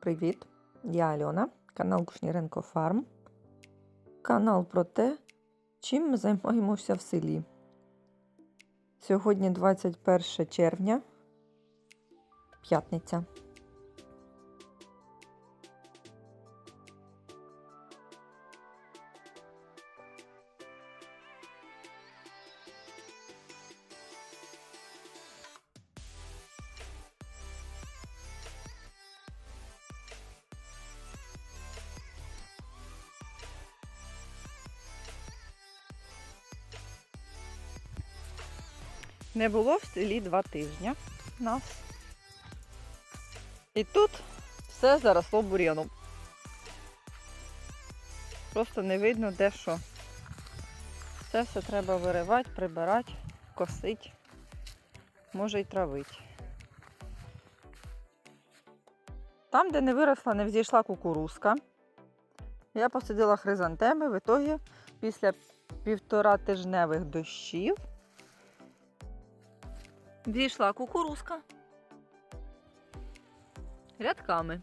Привіт! Я Альона, канал Кушніренко Фарм. Канал про те, чим ми займаємося в селі. Сьогодні 21 червня, п'ятниця. Не було в селі два тижні нас. І тут все заросло бур'яном. Просто не видно де що. Це все треба виривати, прибирати, косити, може й травити. Там, де не виросла, не взійшла кукурузка, я посадила хризантеми, в ітогі після півтора тижневих дощів Війшла кукурузка. Рядками.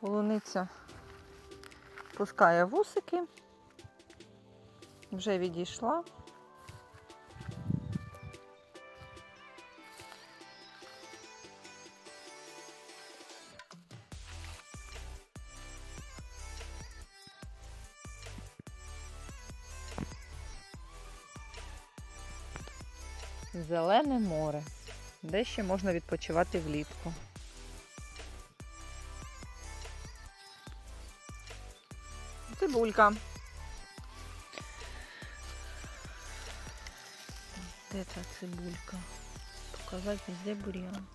Полуниця пускає вусики. Вже відійшла. Зелене море, де ще можна відпочивати влітку. Цибулька. Де ця цибулька? Показати везде бур'ян.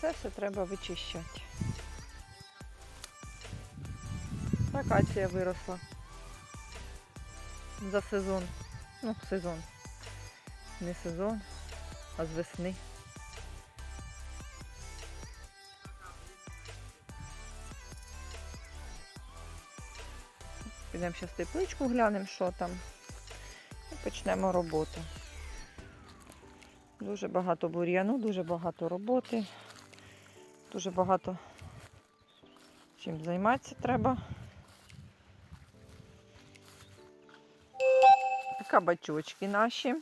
Це все треба вичищати. Акація виросла за сезон. Ну, сезон. Не сезон, а з весни. Підемо зараз тепличку глянемо, що там. І почнемо роботу. Дуже багато бур'яну, дуже багато роботи. Дуже багато чим займатися треба. Кабачочки наші.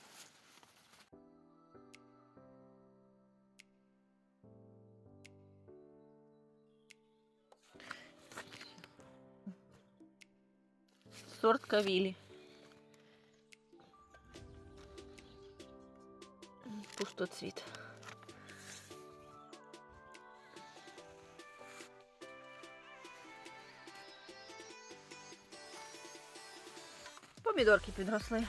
Сорт кавілі. Пустоцвіт. Помідорки підросли.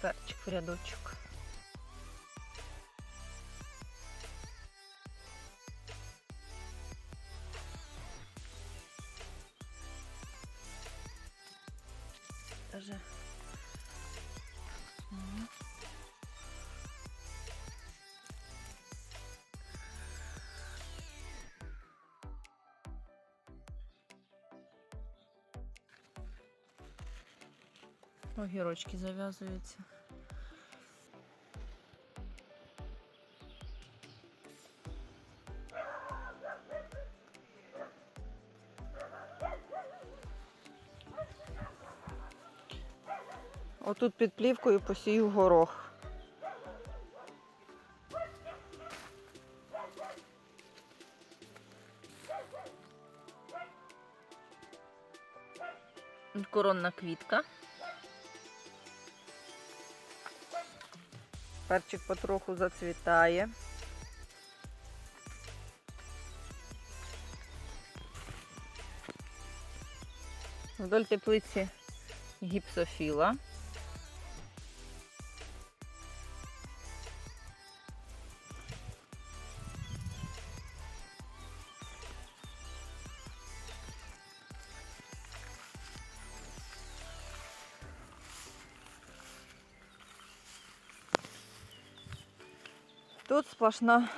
Перчик в рядочок. Огірочки зав'язуються. Отут під плівкою посію горох. Коронна квітка. Перчик потроху зацвітає. Вдоль теплиці гіпсофіла. Тут сплошна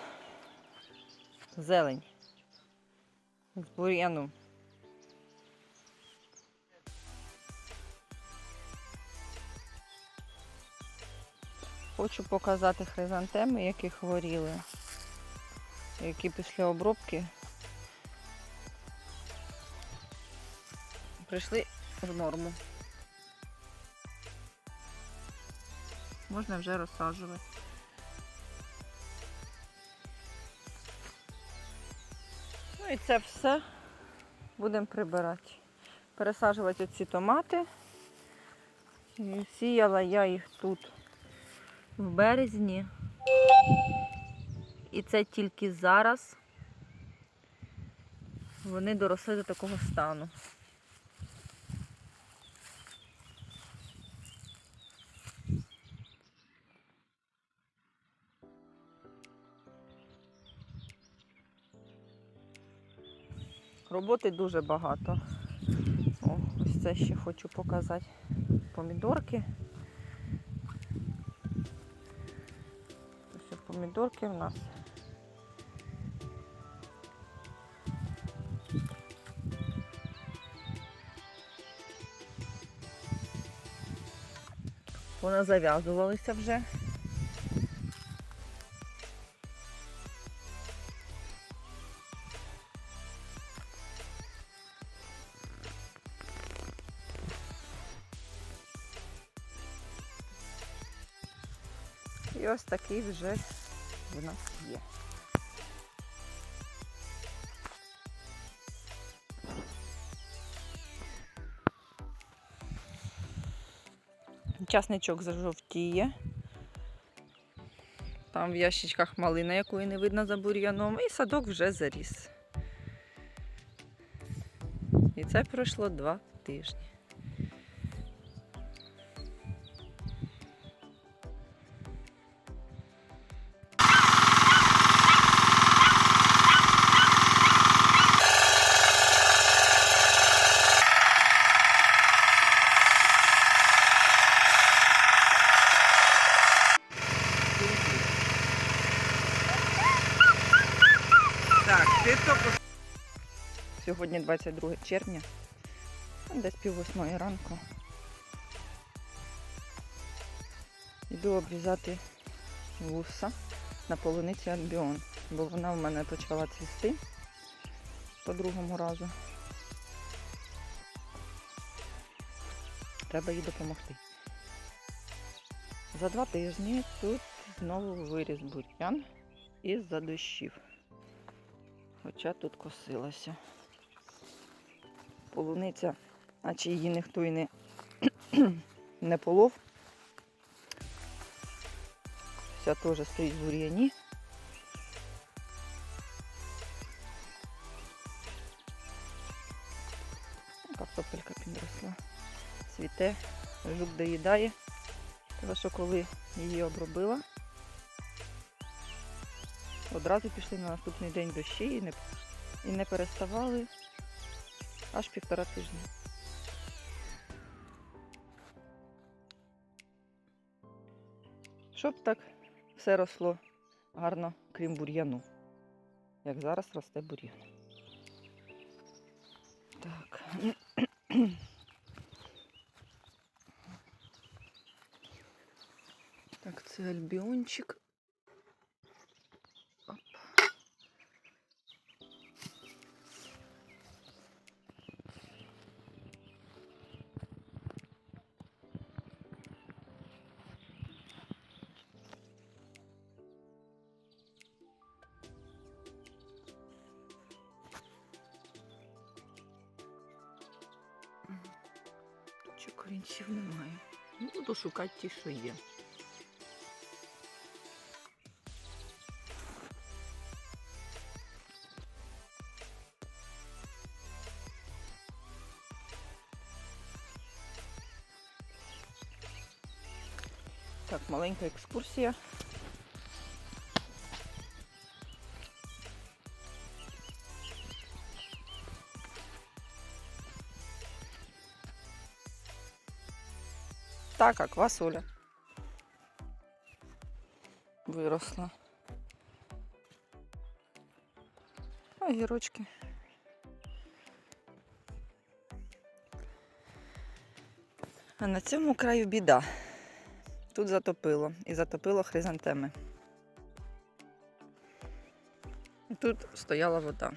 зелень. З бур'яну. Хочу показати хризантеми, які хворіли, які після обробки прийшли в норму. Можна вже розсаджувати. І це все будемо прибирати. Пересаджувати ці томати. І сіяла я їх тут в березні. І це тільки зараз вони доросли до такого стану. Роботи дуже багато. О, ось це ще хочу показати. Помідорки. Ось помідорки в нас. Вони зав'язувалися вже. Ось такий вже в нас є. Часничок зажовтіє. Там в ящичках малина, якої не видно за бур'яном, і садок вже заріс. І це пройшло два тижні. Сьогодні 22 червня, десь пів восьмої ранку. Йду обрізати вуса на полуниці Альбіон, бо вона в мене почала цвісти по другому разу. Треба їй допомогти. За два тижні тут знову виріс бур'ян із-за дощів. Хоча тут косилася. Полуниця, наче її ніхто і не, не полов. Вся теж стоїть в бур'яні. Картопелька підросла. Цвіте, жук доїдає. Тому що коли її обробила, Одразу пішли на наступний день дощі і не, і не переставали аж півтора тижня. Щоб так все росло гарно, крім бур'яну. Як зараз росте бур'ян. Так. Так, це альбіончик. Корінців немає? Буду шукати ті, що є. Так, маленька екскурсія. Така квасоля виросла. Огірочки. А на цьому краю біда. Тут затопило і затопило хризантеми. Тут стояла вода.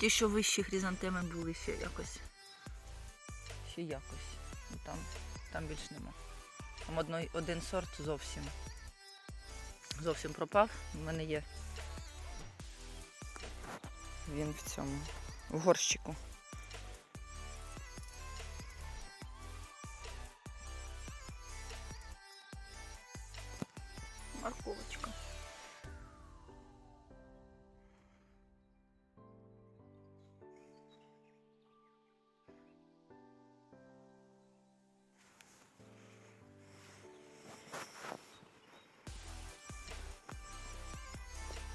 Ті, що вищі хризантеми були ще якось. Ще якось. Ну, Там, там більш нема. Там одной, один сорт зовсім. Зовсім пропав. У мене є. Він в цьому. В горщику.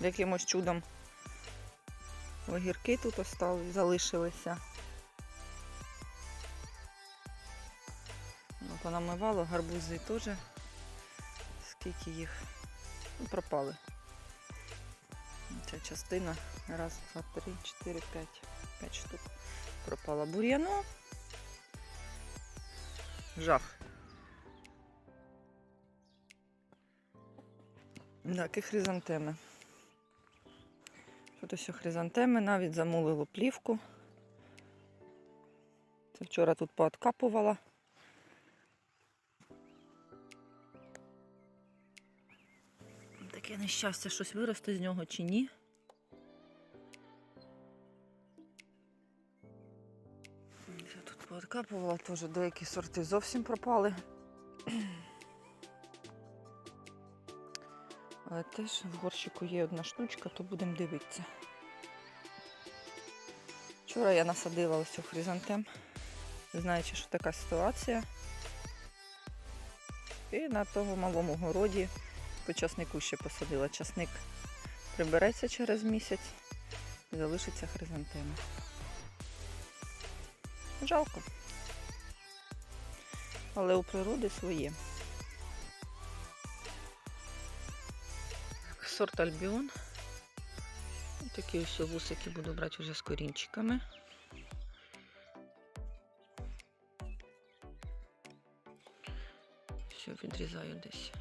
Якимось чудом огірки тут остались, залишилися. Ну, понамивало, гарбузи теж. Скільки їх ну, пропали. Ця частина. Раз, два, три, чотири, п'ять. П'ять штук. Пропала бур'яну. Жах. Так, і хризантеми. Тут ось хризантеми, навіть замулило плівку. Це вчора тут пооткапувала. Таке нещастя, щось виросте з нього чи ні. Тут пооткапувала, теж деякі сорти зовсім пропали. Але теж в горщику є одна штучка, то будемо дивитися. Вчора я насадила ось цю хризантем, знаючи, що така ситуація. І на того малому городі по часнику ще посадила. Часник прибереться через місяць залишиться хризантема. Жалко. Але у природи своє. Сорт Альбіон. Такі ось вусики буду брати вже з корінчиками. Все відрізаю десь.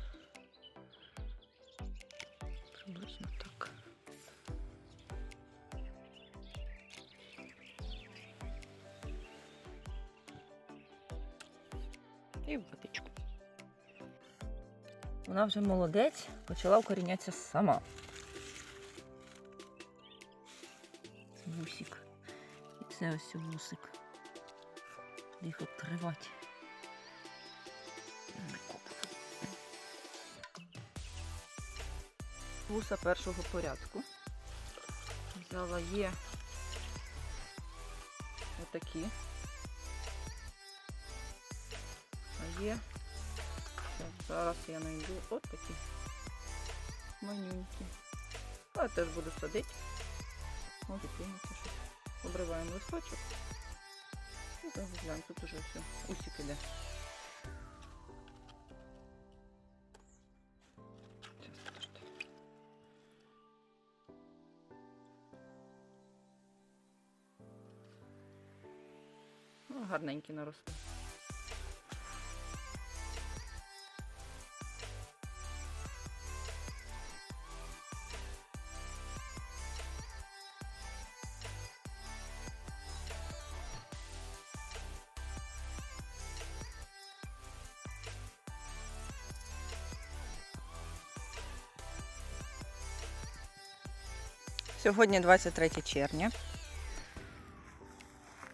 Вона вже молодець, почала укорінятися сама. Це вусик. І це ось вусик. Їх обкривати. Вуса першого порядку. Взяла є отакі. А є Зараз я знайду от такі манюнькі. А теж буду садити. Може кинеться щось. Обриваємо листочок. І заглянь, тут уже все. Усік іде. Ну, гарненькі наросли. Сьогодні 23 червня.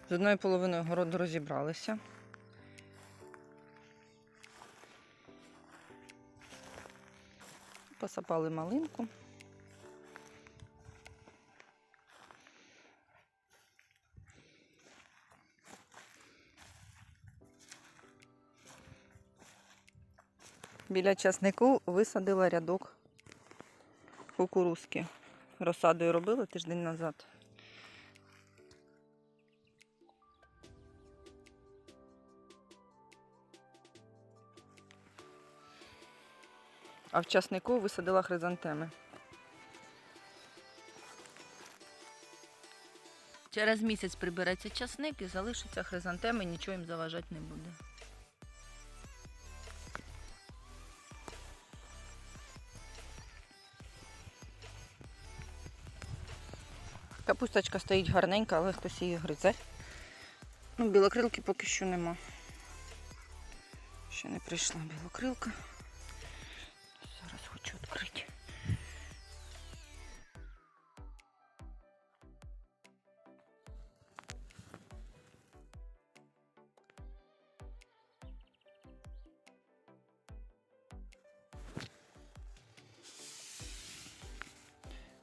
З одною половиною городу розібралися. Посапали малинку. Біля часнику висадила рядок кукурузки. Розсадою робили тиждень назад. А в часнику висадила хризантеми. Через місяць прибереться часник і залишиться хризантеми, нічого їм заважати не буде. Капусточка стоїть гарненька, але хтось її гризе. Ну, білокрилки поки що нема. Ще не прийшла білокрилка. Зараз хочу відкрити.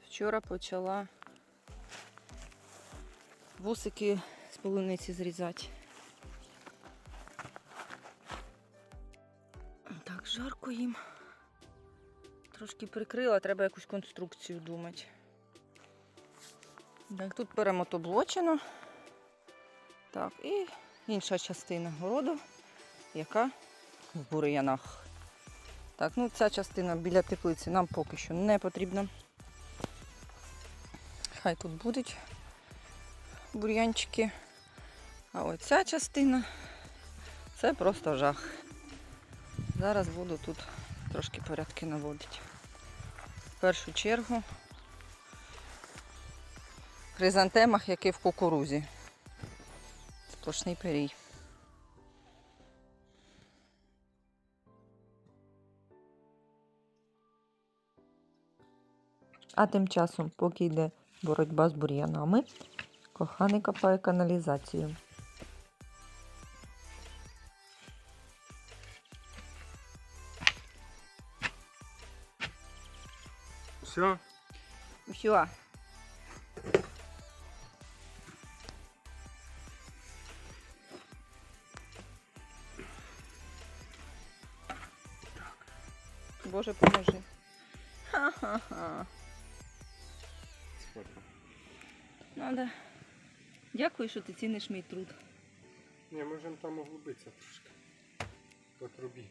Вчора почала вусики з полуниці зрізати. Так, жарко їм. Трошки прикрила, треба якусь конструкцію думати. Так, тут перемотоблочено. Так, і інша частина городу, яка в бур'янах. Так, ну ця частина біля теплиці нам поки що не потрібна. Хай тут будуть бур'янчики. А ось ця частина це просто жах. Зараз буду тут трошки порядки наводити. В першу чергу хризантемах, які в кукурузі. Сплошний перій. А тим часом, поки йде боротьба з бур'янами, коханий копає каналізацію. Все? Все. Боже, поможи. Ха-ха-ха. Сколько? Надо. Дякую, що ти ціниш мій труд. Ні, можемо там углубитися трошки. По трубі.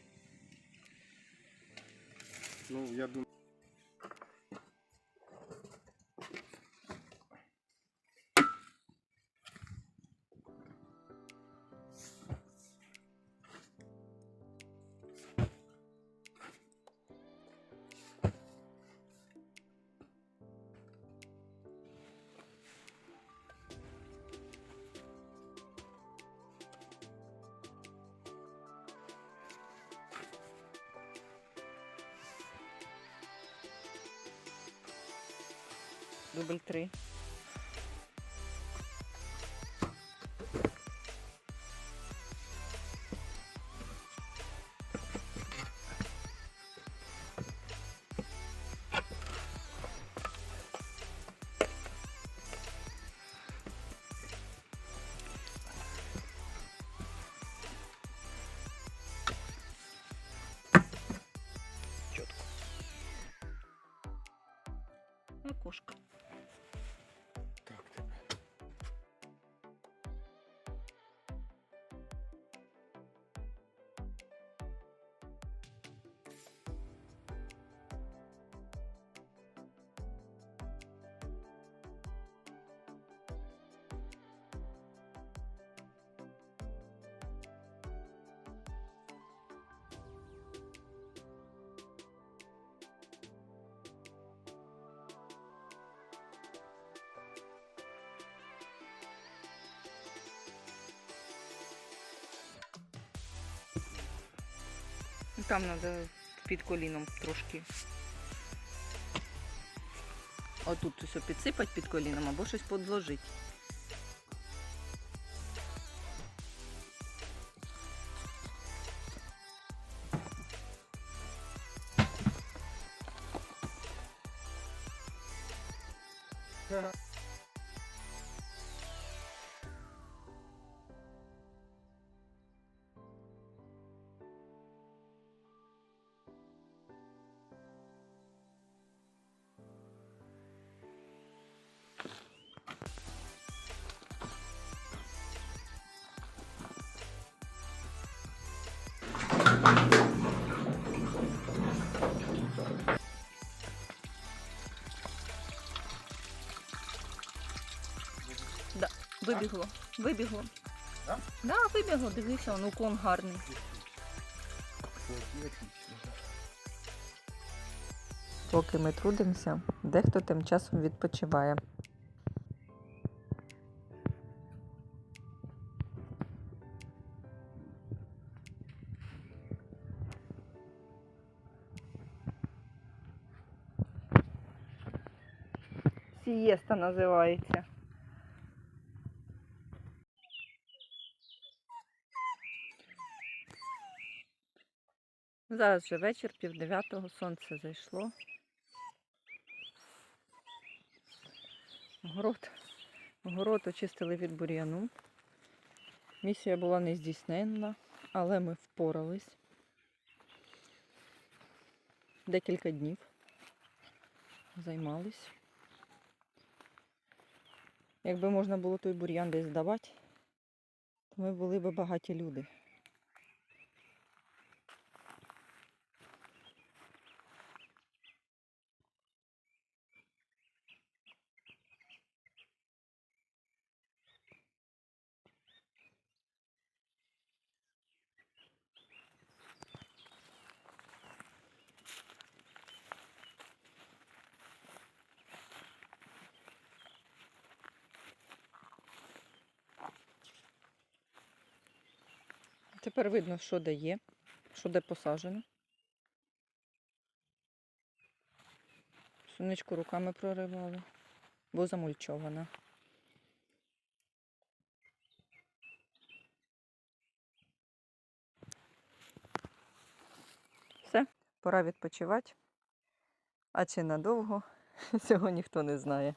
Ну, я думаю. Дубль три. Ну, там треба під коліном трошки. Отут все підсипати під коліном або щось подложити. Yeah. Вибігло. Вибігло. Да? Да, вибігло, дивися, он уклон гарний. Поки ми трудимося, дехто тим часом відпочиває. Сієста називається. Зараз вже вечір, пів дев'ятого, сонце зайшло. Город, город очистили від бур'яну. Місія була не здійсненна, але ми впорались. Декілька днів займались. Якби можна було той бур'ян десь здавати, то ми були б багаті люди. Тепер видно, що де є, що де посаджено. Сонечку руками проривали, бо замульчована. Все, пора відпочивати. А чи надовго, цього ніхто не знає.